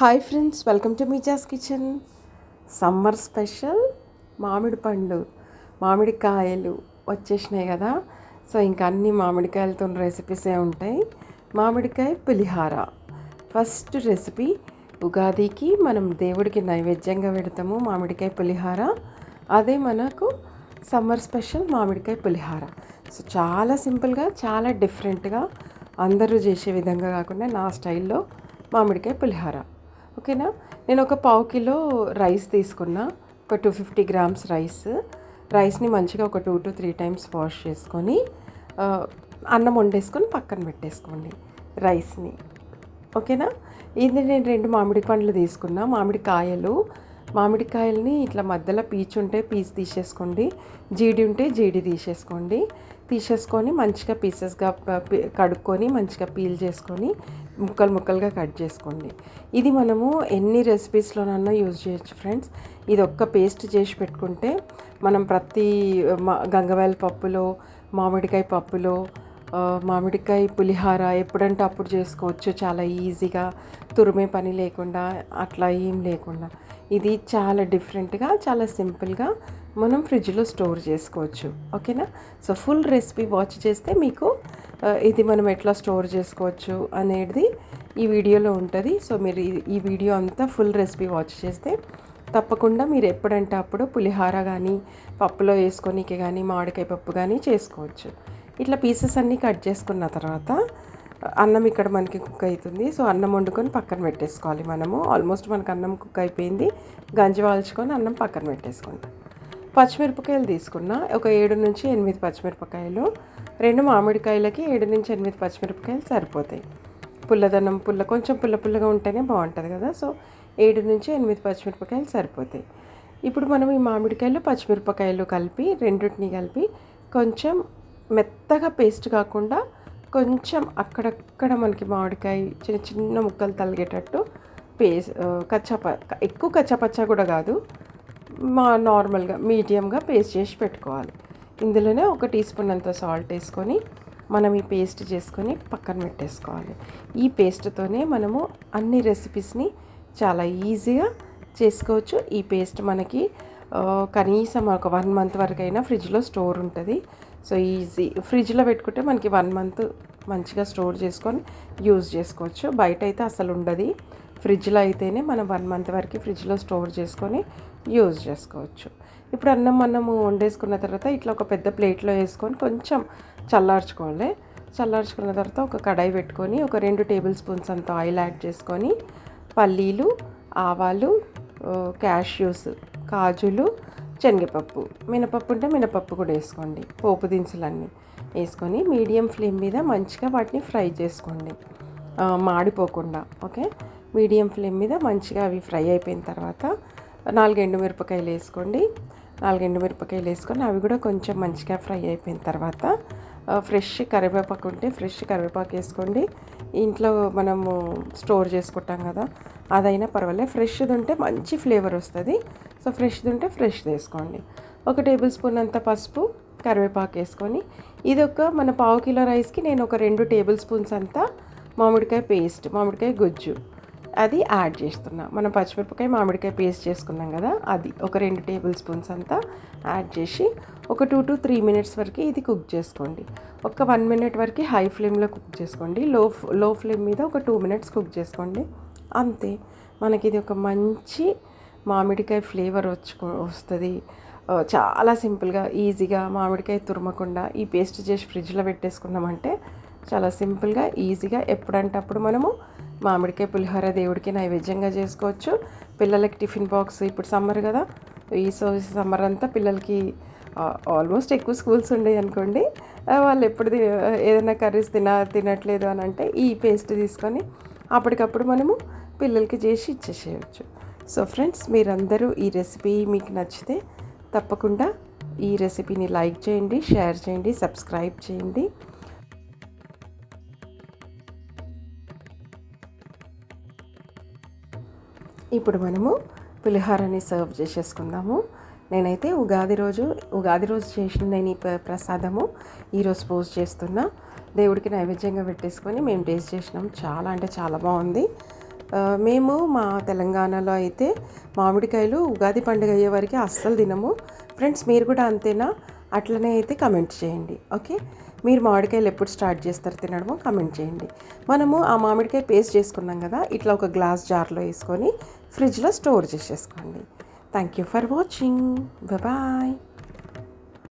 Hi friends welcome to Meeja's kitchen summer special మామిడి పండు మామిడికాయలు వచ్చేసినాయి కదా. సో ఇంకా అన్ని మామిడికాయలతో రెసిపీసే ఉంటాయి. మామిడికాయ పులిహార. ఫస్ట్ రెసిపీ ఉగాదికి మనం దేవుడికి నైవేద్యంగా పెడతాము మామిడికాయ పులిహార. అదే మనకు సమ్మర్ స్పెషల్ మామిడికాయ పులిహార. సో చాలా సింపుల్గా చాలా డిఫరెంట్గా అందరూ చేసే విధంగా కాకుండా నా స్టైల్లో మామిడికాయ పులిహార. ఓకేనా? నేను ఒక పావు కిలో రైస్ తీసుకున్నా. ఒక టూ ఫిఫ్టీ గ్రామ్స్ రైస్. రైస్ని మంచిగా ఒక two to three times wash చేసుకొని అన్నం వండేసుకొని పక్కన పెట్టేసుకోండి రైస్ని. ఓకేనా? ఇది నేను రెండు మామిడి పండ్లు తీసుకున్నా. మామిడి కాయలు. మామిడికాయలని ఇట్లా మధ్యలో పీచు ఉంటే పీస్ తీసేసుకోండి. జీడి ఉంటే జీడి తీసేసుకోండి. తీసేసుకొని మంచిగా పీసెస్గా కడుక్కొని మంచిగా పీల్ చేసుకొని ముక్కలు ముక్కలుగా కట్ చేసుకోండి. ఇది మనము ఎన్ని రెసిపీస్లోనన్నా యూజ్ చేయొచ్చు ఫ్రెండ్స్. ఇది ఒక్క పేస్ట్ చేసి పెట్టుకుంటే మనం ప్రతి మా- గంగవాయల పప్పులో మామిడికాయ పప్పులో మామిడికాయ పులిహార ఎప్పుడంటే అప్పుడు చేసుకోవచ్చు. చాలా ఈజీగా తురిమే పని లేకుండా అట్లా ఏం లేకుండా. ఇది చాలా డిఫరెంట్గా చాలా సింపుల్గా మనం ఫ్రిడ్జ్లో స్టోర్ చేసుకోవచ్చు. ఓకేనా? సో ఫుల్ రెసిపీ వాచ్ చేస్తే మీకు ఇది మనం ఎట్లా స్టోర్ చేసుకోవచ్చు అనేది ఈ వీడియోలో ఉంటుంది. సో మీరు ఈ- వీడియో అంతా ఫుల్ రెసిపీ వాచ్ చేస్తే తప్పకుండా మీరు ఎప్పుడంటే అప్పుడు పులిహార కానీ పప్పులో వేసుకొనికి కానీ మామిడికాయ పప్పు కానీ చేసుకోవచ్చు. ఇట్లా పీసెస్ అన్నీ కట్ చేసుకున్న తర్వాత అన్నం ఇక్కడ మనకి కుక్ అవుతుంది సో అన్నం వండుకొని పక్కన పెట్టేసుకోవాలి మనము. ఆల్మోస్ట్ మనకు అన్నం కుక్ అయిపోయింది. గంజి వాల్చుకొని అన్నం పక్కన పెట్టేసుకుంటాం పచ్చిమిరపకాయలు తీసుకున్న ఒక ఏడు నుంచి ఎనిమిది పచ్చిమిరపకాయలు రెండు మామిడికాయలకి ఏడు నుంచి ఎనిమిది పచ్చిమిరపకాయలు సరిపోతాయి. పుల్లదనం పుల్ల కొంచెం పుల్ల పుల్లగా ఉంటేనే బాగుంటుంది కదా సో ఏడు నుంచి ఎనిమిది పచ్చిమిరపకాయలు సరిపోతాయి. ఇప్పుడు మనం ఈ మామిడికాయలు పచ్చిమిరపకాయలు కలిపి రెండింటిని కలిపి కొంచెం మెత్తగా పేస్ట్ కాకుండా కొంచెం అక్కడక్కడ మనకి మామిడికాయ చిన్న చిన్న ముక్కలు తలిగేటట్టు పేస్ట్ కచ్చప ఎక్కువ కచ్చపచ్చ కూడా కాదు మా నార్మల్గా మీడియంగా పేస్ట్ చేసి పెట్టుకోవాలి. ఇందులోనే ఒక టీ స్పూన్ అంత సాల్ట్ వేసుకొని మనం ఈ పేస్ట్ చేసుకొని పక్కన పెట్టేసుకోవాలి. ఈ పేస్ట్తోనే మనము అన్ని రెసిపీస్ని చాలా ఈజీగా చేసుకోవచ్చు. ఈ పేస్ట్ మనకి కనీసం ఒక వన్ మంత్ వరకు అయినా ఫ్రిడ్జ్లో స్టోర్ ఉంటుంది. So easy. ఫ్రిడ్జ్లో పెట్టుకుంటే మనకి వన్ మంత్ మంచిగా స్టోర్ చేసుకొని యూజ్ చేసుకోవచ్చు. బయట అయితే అసలు ఉండదు. ఫ్రిడ్జ్లో అయితేనే మనం వన్ మంత్ వరకు ఫ్రిడ్జ్లో స్టోర్ చేసుకొని యూజ్ చేసుకోవచ్చు. ఇప్పుడు అన్నం మనము వండేసుకున్న తర్వాత ఇట్లా ఒక పెద్ద ప్లేట్లో వేసుకొని కొంచెం చల్లార్చుకోవాలి. చల్లార్చుకున్న తర్వాత ఒక కడాయి పెట్టుకొని ఒక రెండు టేబుల్ స్పూన్స్ అంత ఆయిల్ యాడ్ చేసుకొని పల్లీలు ఆవాలు క్యాష్యూస్ కాజులు శనగపప్పు. మినపప్పు ఉంటే మినపప్పు కూడా వేసుకోండి. పోపు దినుసులన్నీ వేసుకొని మీడియం ఫ్లేమ్ మీద మంచిగా వాటిని ఫ్రై చేసుకోండి. మాడిపోకుండా ఓకే? మీడియం ఫ్లేమ్ మీద మంచిగా అవి ఫ్రై అయిపోయిన తర్వాత నాలుగు ఎండుమిరపకాయలు వేసుకోండి. నాలుగు ఎండుమిరపకాయలు వేసుకొని అవి కూడా కొంచెం మంచిగా ఫ్రై అయిపోయిన తర్వాత ఫ్రెష్ కరివేపాకు ఉంటే ఫ్రెష్ కరివేపాకు వేసుకోండి. ఇంట్లో మనము స్టోర్ చేసుకుంటాం కదా అదైనా పర్వాలేదు ఫ్రెష్ది ఉంటే మంచి ఫ్లేవర్ వస్తుంది. సో ఫ్రెష్ది ఉంటే ఫ్రెష్ వేసుకోండి. ఒక టేబుల్ స్పూన్ అంత పసుపు కరివేపాకు వేసుకొని ఇది ఒక మన పావు కిలో రైస్కి నేను ఒక రెండు టేబుల్ స్పూన్స్ అంతా మామిడికాయ పేస్ట్ మామిడికాయ గుజ్జు అది యాడ్ చేస్తున్నా. మనం పచ్చిమిరపకాయ మామిడికాయ పేస్ట్ చేసుకున్నాం కదా అది ఒక రెండు టేబుల్ స్పూన్స్ అంతా యాడ్ చేసి ఒక టూ టు త్రీ మినిట్స్ వరకు ఇది కుక్ చేసుకోండి. ఒక వన్ మినిట్ వరకు హై ఫ్లేమ్లో కుక్ చేసుకోండి. లో లో ఫ్లేమ్ మీద ఒక టూ మినిట్స్ కుక్ చేసుకోండి. అంతే. మనకి ఇది ఒక మంచి మామిడికాయ ఫ్లేవర్ వచ్చుకో వస్తుంది. చాలా సింపుల్గా ఈజీగా మామిడికాయ తురమకుండా ఈ పేస్ట్ చేసి ఫ్రిడ్జ్లో పెట్టేసుకున్నామంటే చాలా సింపుల్గా ఈజీగా ఎప్పుడంటే అప్పుడు మనము మామిడికాయ పులిహోర దేవుడికి నైవేద్యంగా చేసుకోవచ్చు. పిల్లలకి టిఫిన్ బాక్స్ ఇప్పుడు సమ్మర్ కదా ఈ సో సమ్మర్ అంతా పిల్లలకి ఆల్మోస్ట్ ఎక్కువ స్కూల్స్ ఉండేవి అనుకోండి. వాళ్ళు ఎప్పుడు ఏదైనా కర్రీస్ తిన తినట్లేదు అని అంటే ఈ పేస్ట్ తీసుకొని అప్పటికప్పుడు మనము పిల్లలకి చేసి ఇచ్చేసేయచ్చు. సో ఫ్రెండ్స్ మీరందరూ ఈ రెసిపీ మీకు నచ్చితే తప్పకుండా ఈ రెసిపీని లైక్ చేయండి షేర్ చేయండి సబ్స్క్రైబ్ చేయండి. ఇప్పుడు మనము పులిహోరని సర్వ్ చేసేసుకుందాము. నేనైతే ఉగాది రోజు ఉగాది రోజు చేసిన నేను ఈ ప్రసాదము ఈరోజు పోస్ట్ చేస్తున్నా. దేవుడికి నైవేద్యంగా పెట్టేసుకొని మేము టేస్ట్ చేసినాం. చాలా అంటే చాలా బాగుంది. మేము మా తెలంగాణలో అయితే మామిడికాయలు ఉగాది పండుగ అయ్యే వరకు అస్సలు తినము. ఫ్రెండ్స్ మీరు కూడా అంతేనా? అట్లనే అయితే కమెంట్ చేయండి ఓకే? మీరు మామిడికాయలు ఎప్పుడు స్టార్ట్ చేస్తారు తినడమో కమెంట్ చేయండి. మనము ఆ మామిడికాయ పేస్ట్ చేసుకున్నాం కదా ఇట్లా ఒక గ్లాస్ జార్లో వేసుకొని ఫ్రిడ్జ్లో స్టోర్ చేసేసుకోండి. Thank you for watching bye